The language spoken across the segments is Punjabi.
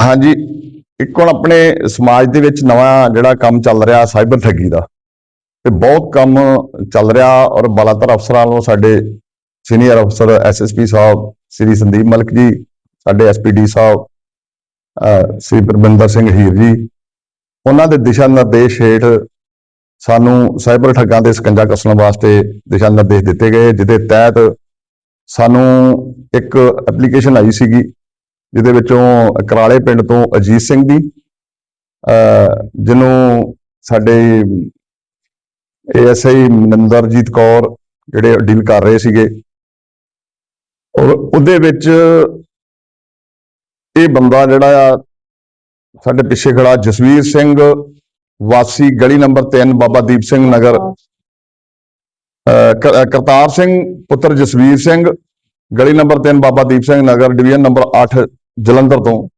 ਹਾਂਜੀ, ਇੱਕ ਹੁਣ ਆਪਣੇ ਸਮਾਜ ਦੇ ਵਿੱਚ ਨਵਾਂ ਜਿਹੜਾ ਕੰਮ ਚੱਲ ਰਿਹਾ ਸਾਈਬਰ ਠੱਗੀ ਦਾ, ਤੇ ਬਹੁਤ ਕੰਮ ਚੱਲ ਰਿਹਾ ਔਰ ਬਲਾਤਰ ਅਫਸਰਾਂ ਵੱਲੋਂ ਸਾਡੇ ਸੀਨੀਅਰ ਅਫਸਰ ਐਸਐਸਪੀ ਸਾਹਿਬ, ਸ੍ਰੀ ਸੰਦੀਪ ਮਲਕ ਜੀ, ਸਾਡੇ ਐਸਪੀਡੀ ਸਾਹਿਬ ਸ੍ਰੀ ਪਰਮਿੰਦਰ ਸਿੰਘ ਹੀਰ ਜੀ, ਉਹਨਾਂ ਦੇ ਦਿਸ਼ਾ ਨਿਰਦੇਸ਼ ਹੇਠ ਸਾਨੂੰ ਸਾਈਬਰ ਠੱਗਾਂ ਦੇ ਸਕੰਜਾ ਕੱਸਣ ਵਾਸਤੇ ਦਿਸ਼ਾ ਨਿਰਦੇਸ਼ ਦਿੱਤੇ ਗਏ, ਜਿਹਦੇ ਤਹਿਤ ਸਾਨੂੰ ਇੱਕ ਐਪਲੀਕੇਸ਼ਨ ਆਈ ਸੀਗੀ ਜਿਹਦੇ ਵਿੱਚੋਂ ਕਰਾਲੇ ਪਿੰਡ ਤੋਂ ਅਜੀਤ ਸਿੰਘ ਦੀ ਜਿਹਨੂੰ ਸਾਡੇ ਏਐਸਆਈ ਮਨਿੰਦਰਜੀਤ ਕੌਰ ਜਿਹੜੇ ਡੀਲ ਕਰ ਰਹੇ ਸੀਗੇ। ਔਰ ਉਹਦੇ ਵਿੱਚ ਇਹ ਬੰਦਾ ਜਿਹੜਾ ਆ ਸਾਡੇ ਪਿੱਛੇ ਖੜਾ ਜਸਵੀਰ ਸਿੰਘ ਵਾਸੀ ਗਲੀ ਨੰਬਰ 3 ਬਾਬਾ ਦੀਪ ਸਿੰਘ ਨਗਰ। ਕਰਤਾਰ ਸਿੰਘ ਪੁੱਤਰ ਜਸਵੀਰ ਸਿੰਘ ਗਲੀ number 3 Baba Deep Singh Nagar division number 8 Jalandhar ਤੋਂ।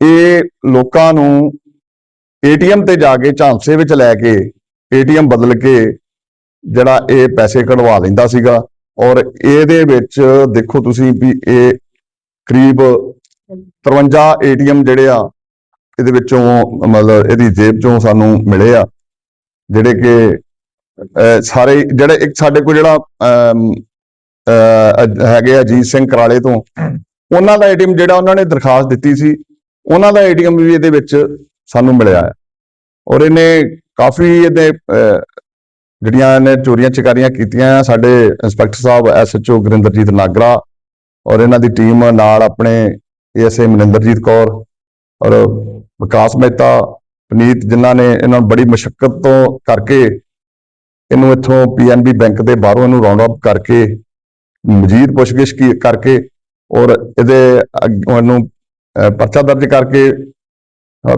ਇਹ ਲੋਕਾਂ ਨੂੰ ਏਟੀਐਮ ਤੇ ਜਾ ਕੇ ਝਾਂਸੇ ਵਿੱਚ ਲੈ ਕੇ ਏਟੀਐਮ ਬਦਲ ਕੇ ਜਿਹੜਾ ਇਹ ਪੈਸੇ ਕਢਵਾ ਲੈਂਦਾ ਸੀਗਾ। ਔਰ ਇਹਦੇ ਵਿੱਚ ਦੇਖੋ ਤੁਸੀਂ ਵੀ ਇਹ ਕਰੀਬ 53 ਏਟੀਐਮ ਜਿਹੜੇ ਆ ਇਹਦੇ ਵਿੱਚੋਂ ਮਤਲਬ ਇਹਦੀ ਜੇਬ ਚੋਂ ਸਾਨੂੰ ਮਿਲੇ ਆ। ਜਿਹੜੇ ਕਿ ਸਾਰੇ ਜਿਹੜੇ ਇੱਕ ਸਾਡੇ ਕੋਲ ਜਿਹੜਾ ਅਮ, ਅਹ, ਹੈਗੇ ਆ ਅਜੀਤ ਸਿੰਘ ਕਰਾਲੇ ਤੋਂ ਉਹਨਾਂ ਦਾ ਏਟੀਐਮ ਜਿਹੜਾ ਉਹਨਾਂ ਨੇ ਦਰਖਾਸਤ ਦਿੱਤੀ ਸੀ, ਉਹਨਾਂ ਦਾ ਏਟੀਐਮ ਵੀ ਇਹਦੇ ਵਿੱਚ ਸਾਨੂੰ ਮਿਲਿਆ ਹੈ। ਔਰ ਇਹਨੇ ਕਾਫੀ ਇਹਦੇ ਜਿਹੜੀਆਂ ਇਹਨੇ ਚੋਰੀਆਂ ਚਕਾਰੀਆਂ ਕੀਤੀਆਂ ਆ, ਸਾਡੇ ਇੰਸਪੈਕਟਰ ਸਾਹਿਬ ਐਸਐਚਓ ਗੁਰਿੰਦਰਜੀਤ ਨਾਗਰਾ ਔਰ ਇਹਨਾਂ ਦੀ ਟੀਮ ਨਾਲ ਆਪਣੇ ਏਐਸਏ ਮਨਿੰਦਰਜੀਤ ਕੌਰ ਔਰ ਵਿਕਾਸ ਮਹਿਤਾ, ਪਨੀਤ, ਜਿਨ੍ਹਾਂ ਨੇ ਇਹਨਾਂ ਨੂੰ ਬੜੀ ਮੁਸ਼ਕਲ ਤੋਂ ਕਰਕੇ ਇਹਨੂੰ ਇੱਥੋਂ ਪੀਐਨਬੀ ਬੈਂਕ ਦੇ ਬਾਹਰੋਂ ਇਹਨੂੰ ਰਾਉਂਡ ਅਪ ਕਰਕੇ, ਮਜੀਦ ਪੁੱਛਗਿੱਛ ਕੀ, ਕਰਕੇ ਔਰ ਇਹਦੇ ਉਹਨੂੰ ਪਰਚਾ ਦਰਜ ਕਰਕੇ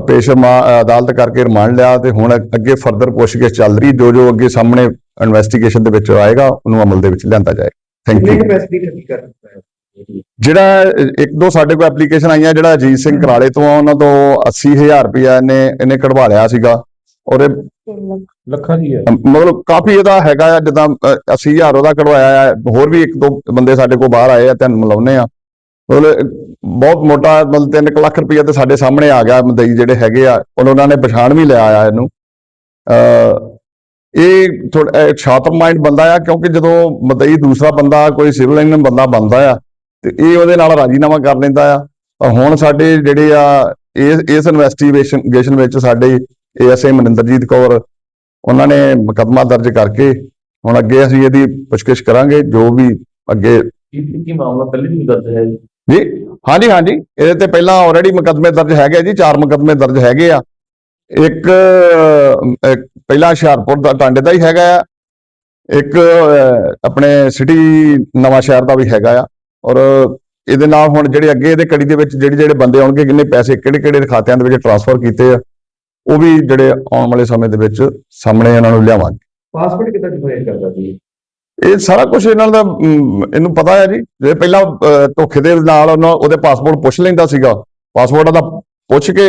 ਪੇਸ਼ ਮਾ- ਅਦਾਲਤ ਕਰਕੇ ਰਿਮਾਂਡ ਲਿਆ ਤੇ ਹੁਣ ਅੱਗੇ ਫਰਦਰ ਪੁੱਛਗਿੱਛ ਚੱਲ ਰਹੀ ਜੋ ਜੋ ਅੱਗੇ ਸਾਹਮਣੇ ਇਨਵੈਸਟੀਗੇਸ਼ਨ ਦੇ ਵਿੱਚ ਆਏਗਾ ਉਹਨੂੰ ਅਮਲ ਦੇ ਵਿੱਚ ਲਿਆਂਦਾ ਜਾਏ ਥੈਂਕ ਯੂ ਜਿਹੜਾ ਇੱਕ ਦੋ ਸਾਡੇ ਕੋਲ ਐਪਲੀਕੇਸ਼ਨ ਆਈਆਂ ਜਿਹੜਾ ਅਜੀਤ ਸਿੰਘ ਕਰਾਲੇ ਤੋਂ ਆ ਉਹਨਾਂ ਤੋਂ 80000 ਰੁਪਇਆ ਇਹਨੇ ਇਹਨੇ ਕਢਵਾ ਲਿਆ ਸੀਗਾ। ਔਰ ਇਹ ਲੱਖਾਂ ਦੀ ਹੈ। ਮਤਲਬ ਕਾਫੀ ਇਹਦਾ ਹੈਗਾ ਆ ਜਿੱਦਾਂ ਅ, 80000 ਉਹਦਾ ਕਢਵਾਇਆ ਆ ਹੋਰ ਵੀ ਇੱਕ ਦੋ ਬੰਦੇ ਸਾਡੇ ਕੋਲ ਬਾਹਰ ਆਏ ਆ ਤੁਹਾਨੂੰ ਮਿਲਾਉਨੇ ਆ। ਮਤਲਬ ਬਹੁਤ ਮੋਟਾ, ਮਤਲਬ 3 ਲੱਖ ਰੁਪਇਆ ਤੇ ਸਾਡੇ ਸਾਹਮਣੇ ਆ ਗਿਆ ਮਦਈ ਜਿਹੜੇ ਹੈਗੇ ਆ ਉਹਨਾਂ ਨੇ ਪਛਾਣ ਵੀ ਲਿਆ ਆ ਇਹਨੂੰ। ਇਹ ਥੋੜਾ ਸ਼ਾਰਪ ਮਾਈਂਡ ਬੰਦਾ ਆ, ਕਿਉਂਕਿ ਜਦੋਂ ਮਦਈ ਦੂਸਰਾ ਬੰਦਾ, ਕੋਈ ਸਿਵਲ ਲਾਈਨ ਬੰਦਾ ਬੰਦਾ ਆ, ਤੇ ਇਹ ਉਹਦੇ ਨਾਲ ਰਾਜੀਨਾਮਾ ਕਰ ਲੈਂਦਾ ਆ। ਤਾਂ ਹੁਣ ਸਾਡੇ ਜਿਹੜੇ ਆ ਇਸ ਇਸ ਇਨਵੈਸਟੀਗੇਸ਼ਨ ਵਿੱਚ ਸਾਡੇ ਏਐਸਏ ਮਨਿੰਦਰਜੀਤ ਕੌਰ, ਉਹਨਾਂ ਨੇ ਮੁਕੱਦਮਾ ਦਰਜ ਕਰਕੇ, ਹੁਣ ਅੱਗੇ ਅਸੀਂ ਇਹਦੀ ਪੁੱਛਗਿੱਛ ਕਰਾਂਗੇ, ਜੋ ਵੀ ਅੱਗੇ ਕੀ ਮਾਮਲਾ ਪਹਿਲੇ ਵੀ ਦਰਜ ਹੈ ਜੀ ਹਾਂਜੀ ਹਾਂਜੀ। ਇਹਦੇ ਤੇ ਪਹਿਲਾਂ ਆਲਰੇਡੀ ਮੁਕੱਦਮੇ ਦਰਜ ਹੈਗੇ ਜੀ ਚਾਰ ਮੁਕੱਦਮੇ ਦਰਜ ਹੈਗੇ ਆ। ਇੱਕ ਅਹ, ਪਹਿਲਾਂ ਹੁਸ਼ਿਆਰਪੁਰ ਦਾ ਟਾਂਡੇ ਦਾ ਹੀ ਹੈਗਾ ਆ। ਇੱਕ ਆਪਣੇ ਸਿਟੀ ਨਵਾਂ ਸ਼ਹਿਰ ਦਾ ਵੀ ਹੈਗਾ ਆ। ਔਰ ਇਹਦੇ ਨਾਲ ਹੁਣ ਜਿਹੜੇ ਅੱਗੇ ਇਹਦੇ ਕੜੀ ਦੇ ਵਿੱਚ ਜਿਹੜੇ ਜਿਹੜੇ ਬੰਦੇ ਆਉਣਗੇ ਕਿੰਨੇ ਪੈਸੇ ਕਿਹੜੇ ਕਿਹੜੇ ਖਾਤਿਆਂ ਦੇ ਵਿੱਚ ਟ੍ਰਾਂਸਫਰ ਕੀਤੇ ਆ ਉਹ ਵੀ ਜਿਹੜੇ ਆਉਣ ਵਾਲੇ ਸਮੇਂ ਦੇ ਵਿੱਚ ਸਾਹਮਣੇ ਇਹਨਾਂ ਨੂੰ ਲਿਆਵਾਂਗੇ। ਪਾਸਪੋਰਟ ਕਿੱਦਾਂ ਜਨਰੇਟ ਕਰਦਾ ਜੀ? ਇਹ ਸਾਰਾ ਕੁਝ ਇਹਨਾਂ ਦਾ ਇਹਨੂੰ ਪਤਾ ਹੈ ਜੀ। ਜੇ ਪਹਿਲਾਂ ਧੋਖੇ ਦੇ ਨਾਲ ਉਹਨਾਂ ਉਹਦੇ ਪਾਸਪੋਰਟ ਪੁੱਛ ਲੈਂਦਾ ਸੀਗਾ। ਪਾਸਪੋਰਟ ਦਾ ਪੁੱਛ ਕੇ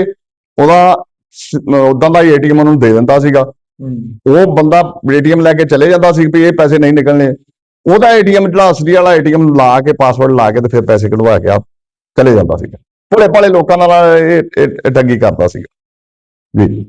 ਉਹਦਾ ਉਦਾਂ ਦਾ ਹੀ ਏਟੀਐਮ ਉਹਨੂੰ ਦੇ ਦਿੰਦਾ ਸੀਗਾ। ਉਹ ਬੰਦਾ ਏਟੀਐਮ ਲੈ ਕੇ ਚਲੇ ਜਾਂਦਾ ਸੀ ਵੀ ਇਹ ਪੈਸੇ ਨਹੀਂ ਨਿਕਲਣੇ। ਉਹਦਾ ਏਟੀਐਮ ਜਿਹੜਾ ਅਸਲੀ ਵਾਲਾ ਏਟੀਐਮ ਲਾ ਕੇ ਪਾਸਵਰਡ ਲਾ ਕੇ ਤੇ ਫਿਰ ਪੈਸੇ ਕਢਵਾ ਕੇ ਆ ਚਲੇ ਜਾਂਦਾ ਸੀਗਾ। ਭੋਲੇ ਭਾਲੇ ਲੋਕਾਂ ਨਾਲ ਇਹ ਠੱਗੀ ਕਰਦਾ ਸੀਗਾ। ਜੀ।